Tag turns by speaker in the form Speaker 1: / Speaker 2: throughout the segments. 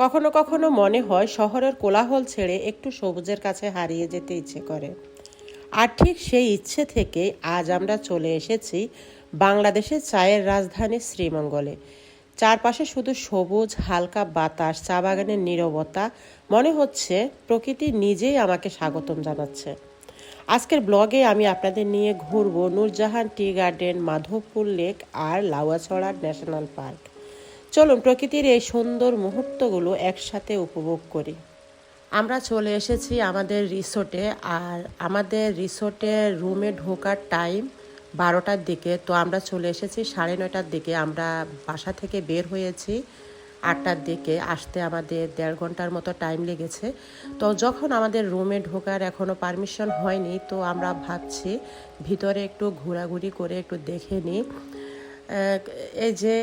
Speaker 1: কখনো কখনো মনে হয় শহরের কোলাহল ছেড়ে একটু সবুজের কাছে হারিয়ে যেতে ইচ্ছে করে। আর ঠিক সেই ইচ্ছে থেকে আজ আমরা চলে এসেছি বাংলাদেশের চায়ের রাজধানী শ্রীমঙ্গলে। চারপাশে শুধু সবুজ, হালকা বাতাস, চা বাগানের নীরবতা মনে হচ্ছে প্রকৃতি নিজেই আমাকে স্বাগতম জানাচ্ছে। আজকের ব্লগে আমি আপনাদের নিয়ে ঘুরবো Noorjahan tea garden, Madhabpur lake আর লাউয়াছড়া ন্যাশনাল পার্ক। চলুন, প্রকৃতির এই সুন্দর মুহূর্তগুলো একসাথে উপভোগ করি। আমরা চলে এসেছি আমাদের রিসোর্টে, আর আমাদের রিসোর্টের রুমে ঢোকার টাইম বারোটার দিকে। তো আমরা চলে এসেছি সাড়ে নয়টার দিকে। আমরা বাসা থেকে বের হয়েছি আটটার দিকে। আসতে আমাদের দেড় ঘণ্টার মতো টাইম লেগেছে। তো যখন আমাদের রুমে ঢোকার এখনও পারমিশন হয়নি, তো আমরা ভাবছি ভিতরে একটু ঘোরাঘুরি করে একটু দেখে নিই। এই যে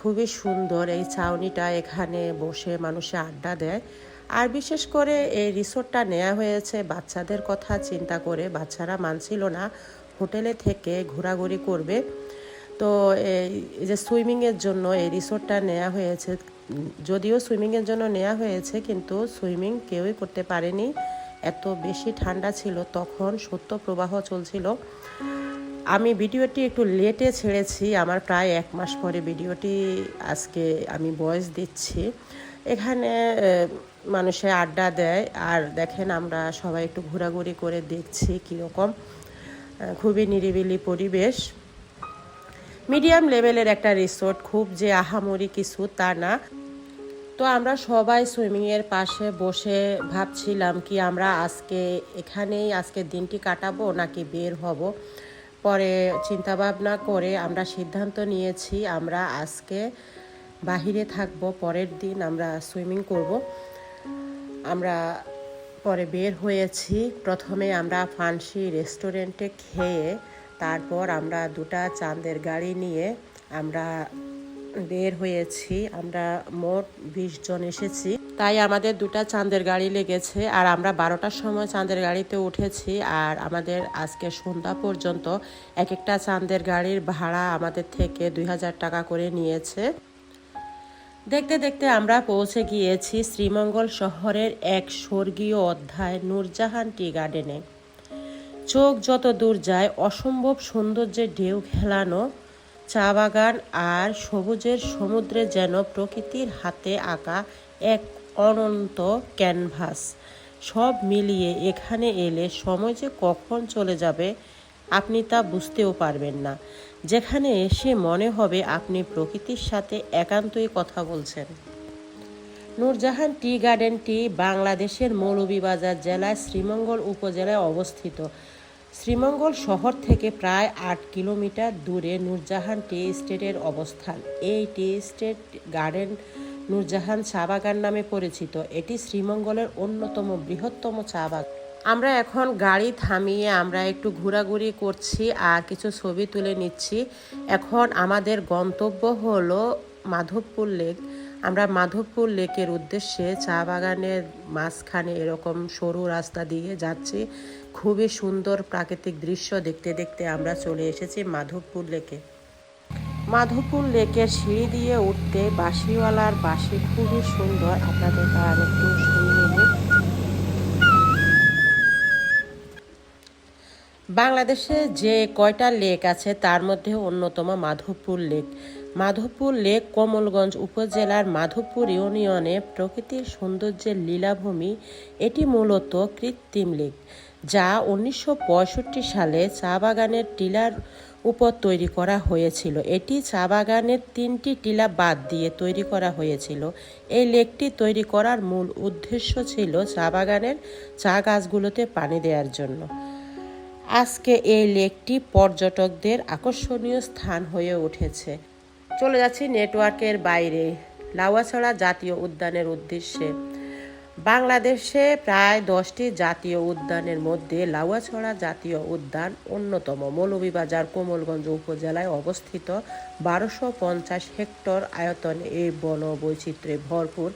Speaker 1: খুবই সুন্দর এই ছাউনিটা এখানে বসে মানুষে আড্ডা দেয়। আর বিশেষ করে এই রিসোর্টটা নেওয়া হয়েছে বাচ্চাদের কথা চিন্তা করে, বাচ্চারা মানছিল না হোটেলে থেকে ঘোরাঘুরি করবে। তো এই যে সুইমিংয়ের জন্য এই রিসোর্টটা নেওয়া হয়েছে, যদিও সুইমিংয়ের জন্য নেওয়া হয়েছে, কিন্তু সুইমিং কেউই করতে পারেনি। এত বেশি ঠান্ডা ছিল, তখন সত্য প্রবাহ চলছিল। আমি ভিডিওটি একটু লেটে ছেড়েছি, আমার প্রায় এক মাস পরে ভিডিওটি আজকে আমি ভয়েস দিচ্ছি। এখানে মানুষে আড্ডা দেয়, আর দেখেন আমরা সবাই একটু ঘোরাঘুরি করে দেখছি কীরকম খুবই নিরিবিলি পরিবেশ। মিডিয়াম লেভেলের একটা রিসোর্ট খুব যে আহামরি কিছু তা না। তো আমরা সবাই সুইমিংয়ের পাশে বসে ভাবছিলাম কি আমরা আজকে এখানেই আজকে দিনটি কাটাবো নাকি বের হব। পরে চিন্তাভাবনা করে আমরা সিদ্ধান্ত নিয়েছি, আমরা আজকে বাহিরে থাকব, পরের দিন আমরা সুইমিং করব। আমরা পরে বের হয়েছি, প্রথমে আমরা ফান্সি রেস্টুরেন্টে খেয়ে তারপর আমরা দুটা চাঁদের গাড়ি নিয়ে আমরা বের হয়েছি। আমরা মোট বিশ জন এসেছি। তাই আমাদের দুটা চাঁদের গাড়ি লেগেছে আর আমরা বারোটার সময় চাঁদের গাড়িতে উঠেছি আর আমাদের আজকে সন্ধ্যা পর্যন্ত এক একটা চাঁদের গাড়ির ভাড়া আমাদের থেকে দুই হাজার টাকা করে নিয়েছে। দেখতে দেখতে আমরা পৌঁছে গিয়েছি শ্রীমঙ্গল শহরের এক স্বর্গীয় অধ্যায় নূরজাহান টি গার্ডেনে। চোখ যত দূর যায়, অসম্ভব সৌন্দর্যের ঢেউ খেলানো, চা বাগান আর সবুজের সমুদ্রে যেন প্রকৃতির হাতে আঁকা এক অনন্ত ক্যানভাস। সব মিলিয়ে এখানে এলে সময় যে কখন চলে যাবে আপনি তা বুঝতেও পারবেন না। যেখানে এসে মনে হবে আপনি প্রকৃতির সাথে একান্তই কথা বলছেন। নূরজাহান টি গার্ডেনটি বাংলাদেশের মৌলভীবাজার জেলায় শ্রীমঙ্গল উপজেলায় অবস্থিত। শ্রীমঙ্গল শহর থেকে প্রায় আট কিলোমিটার দূরে নূরজাহান টি স্টেটের অবস্থান। এই টি স্টেট গার্ডেন নূরজাহান চা বাগান নামে পরিচিত। এটি শ্রীমঙ্গলের অন্যতম বৃহত্তম চা বাগান। আমরা এখন গাড়ি থামিয়ে আমরা একটু ঘোরাঘুরি করছি, আর কিছু ছবি তুলে নিচ্ছি। এখন আমাদের গন্তব্য হলো মাধবপুর লেক। আমরা মাধবপুর লেকের উদ্দেশ্যে চা বাগানের মাঝখানে এরকম সরু রাস্তা দিয়ে যাচ্ছি। খুবই সুন্দর প্রাকৃতিক দৃশ্য দেখতে দেখতে আমরা চলে এসেছি মাধবপুর লেকে। মাধবপুর লেকের সিঁড়ি দিয়ে উঠতে বাঁশিওয়ালার বাঁশি খুবই সুন্দর। আপনাদের তার একটু শুনিয়ে বাংলাদেশে যে কয়টা লেক আছে, তার মধ্যে অন্যতম মাধবপুর লেক। মাধবপুর লেক কমলগঞ্জ উপজেলার মাধবপুর ইউনিয়নে প্রকৃতির সৌন্দর্যের লীলাভূমি, এটি মূলত কৃত্রিম লেক, যা উনিশশো পঁয়ষট্টি সালে চা বাগানের টিলার উপর তৈরি করা হয়েছিল। এটি চা বাগানের তিনটি টিলা বাদ দিয়ে তৈরি করা হয়েছিল। এই লেকটি তৈরি করার মূল উদ্দেশ্য ছিল চা বাগানের চা গাছগুলোতে পানি দেওয়ার জন্য। আজকে এই লেকটি পর্যটকদের আকর্ষণীয় স্থান হয়ে উঠেছে। চলে যাচ্ছি নেটওয়ার্কের বাইরে। লাউয়াছড়া জাতীয় উদ্যানের উদ্দেশ্যে। বাংলাদেশে প্রায় দশটি জাতীয় উদ্যানের মধ্যে লাউয়াছড়া জাতীয় উদ্যান অন্যতম। মৌলভীবাজার, কোমলগঞ্জ উপজেলায় অবস্থিত বারোশো পঞ্চাশ হেক্টর আয়তনে এই বন বৈচিত্র্যে ভরপুর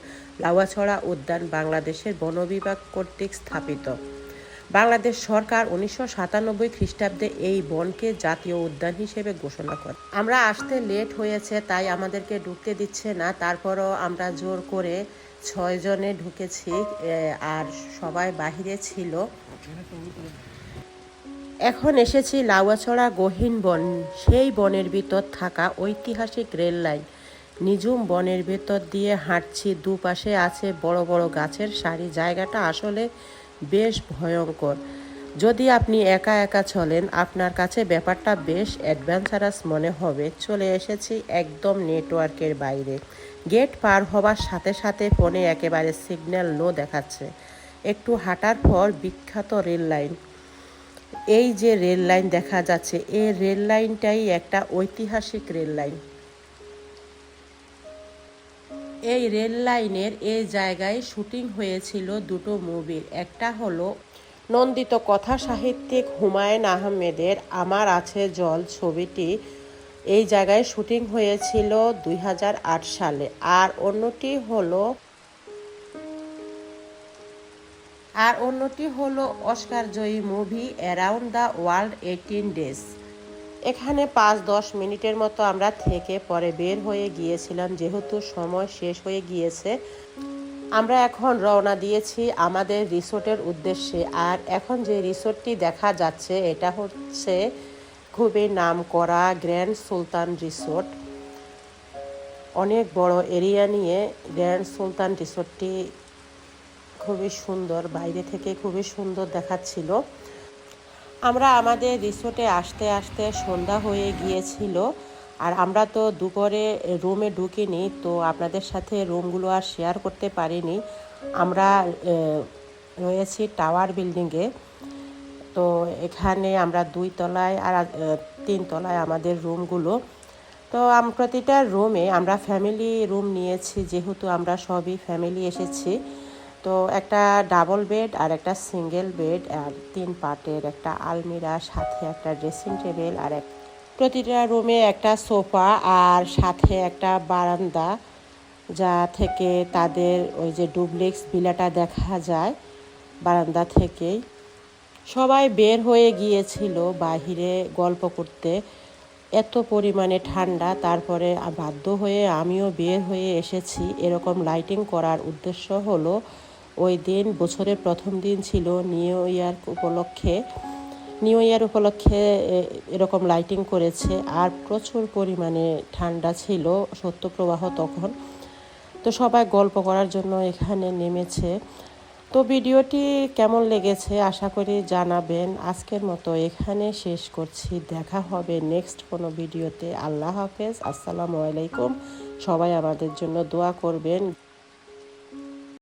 Speaker 1: লাউয়াছড়া উদ্যান বাংলাদেশের বন বিভাগ কর্তৃক স্থাপিত। বাংলাদেশ সরকার উনিশশো সাতানব্বই খ্রিস্টাব্দে এই বনকে জাতীয় উদ্যান হিসেবে ঘোষণা করে। আমরা আসতে লেট হয়েছে, তাই আমাদেরকে ঢুকতে দিচ্ছে না। তারপরও আমরা জোর করে ছয় জনে ঢুকেছি আর সবাই বাহিরে ছিল। এখন এসেছি লাউয়াছড়া গহীন বন। সেই বনের ভিতর থাকা ঐতিহাসিক রেল লাইন। নিঝুম বনের ভেতর দিয়ে হাঁটছি, দুপাশে আছে বড় বড় গাছের সারি। জায়গাটা আসলে বেশ ভয়ঙ্কর। যদি আপনি একা একা চলেন, আপনার কাছে ব্যাপারটা বেশ অ্যাডভেঞ্চারাস মনে হবে। চলে এসেছি একদম নেটওয়ার্কের বাইরে। গেট পার হবার সাথে সাথে ফোনে একেবারে সিগন্যাল নো দেখাচ্ছে। একটু হাঁটার পর বিখ্যাত রেল লাইন এই যে রেল লাইন দেখা যাচ্ছে, এই রেল লাইনটাই একটা ঐতিহাসিক রেল লাইন এই রেল লাইনের এই জায়গায় শুটিং হয়েছিল দুটো মুভির। একটা হলো নন্দিত কথা সাহিত্যিক হুমায়ুন আহমেদের আমার আছে জল ছবিটি। এই জায়গায় শুটিং হয়েছিল দুই হাজার আট সালে। আর অন্যটি হলো আর অন্যটি হলো Oscar Joyee movie around the world eighteen days. এখানে পাঁচ দশ মিনিটের মতো আমরা থেকে পরে বের হয়ে গিয়েছিলাম, যেহেতু সময় শেষ হয়ে গিয়েছে। আমরা এখন রওনা দিয়েছি আমাদের রিসোর্টের উদ্দেশ্যে, আর এখন যে রিসোর্টটি দেখা যাচ্ছে, এটা হচ্ছে খুবই নামকরা গ্র্যান্ড সুলতান রিসোর্ট। অনেক বড় এরিয়া নিয়ে গ্র্যান্ড সুলতান রিসোর্টটি খুবই সুন্দর, বাইরে থেকে খুবই সুন্দর দেখাচ্ছিল। আমরা আমাদের রিসোর্টে আসতে আসতে সন্ধ্যা হয়ে গিয়েছিল আর আমরা তো দুপুরে রুমে ঢুকিনি, তো আপনাদের সাথে রুমগুলো আর শেয়ার করতে পারিনি। আমরা রয়েছি টাওয়ার বিল্ডিংয়ে তো এখানে আমরা দুই তলায় আর তিন তলায় আমাদের রুমগুলো। তো প্রতিটা রুমে আমরা ফ্যামিলি রুম নিয়েছি, যেহেতু আমরা সবই ফ্যামিলি এসেছি। তো একটা ডাবল বেড আর একটা সিঙ্গেল বেড আর তিন পার্টের একটা আলমিরা, সাথে একটা ড্রেসিং টেবিল আর এক, প্রতিটা রুমে একটা সোফা আর সাথে একটা বারান্দা, যা থেকে তাদের ওই যে ডুপ্লেক্স ভিলাটা দেখা যায় বারান্দা থেকেই। সবাই বের হয়ে গিয়েছিল বাহিরে গল্প করতে। এত পরিমাণে ঠান্ডা, তারপরে বাধ্য হয়ে আমিও বের হয়ে এসেছি। এরকম লাইটিং করার উদ্দেশ্য হলো ওই দিন বছরের প্রথম দিন ছিল নিউ ইয়ার উপলক্ষে। নিউ ইয়ার উপলক্ষে এরকম লাইটিং করেছে আর প্রচুর পরিমাণে ঠান্ডা ছিল সত্যপ্রবাহ তখন। তো সবাই গল্প করার জন্য এখানে নেমেছে। তো ভিডিওটি কেমন লেগেছে আশা করি জানাবেন। আজকের মতো এখানে শেষ করছি। দেখা হবে নেক্সট কোনো ভিডিওতে। আল্লাহ হাফেজ। আসসালামু আলাইকুম। সবাই আমাদের জন্য দোয়া করবেন।